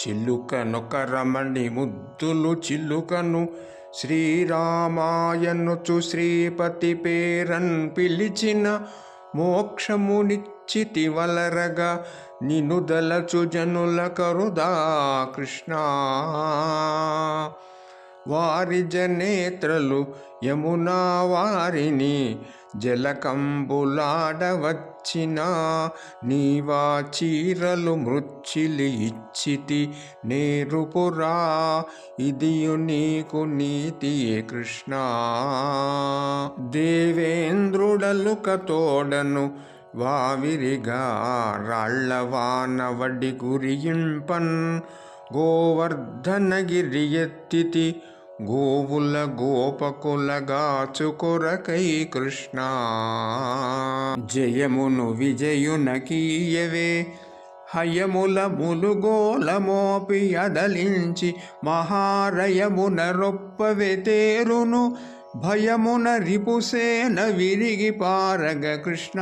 చిల్లుకనొక రమణి ముద్దులు చిల్లుకను శ్రీరామాయనుచు శ్రీపతి పేరన్ పిలిచిన మోక్షమునిచ్చితి వలరగా నినుదలచు జనుల కరుదా కృష్ణ. వారి జనేత్రలు యమునా వారిని జలకంబులాడవచ్చిన నీవా చీరలు మృచ్చిలి ఇచ్చితి నేరుపురా ఇదియు నీకు నీతి కృష్ణ. దేవేంద్రుడలు కతోడను వావిరిగా రాళ్ళవానవడి గురియింపన్. గోవర్ధనగిరి ఎత్తితి గోవుల గోపకులగాచు కొరకై కృష్ణ. జయమును విజయునకీయవే హయముల ములుగోలమోపి అదలించి మహారయమున రొప్పవే తేరును. భయమున రిపుసేన విరిగి పారగ కృష్ణ.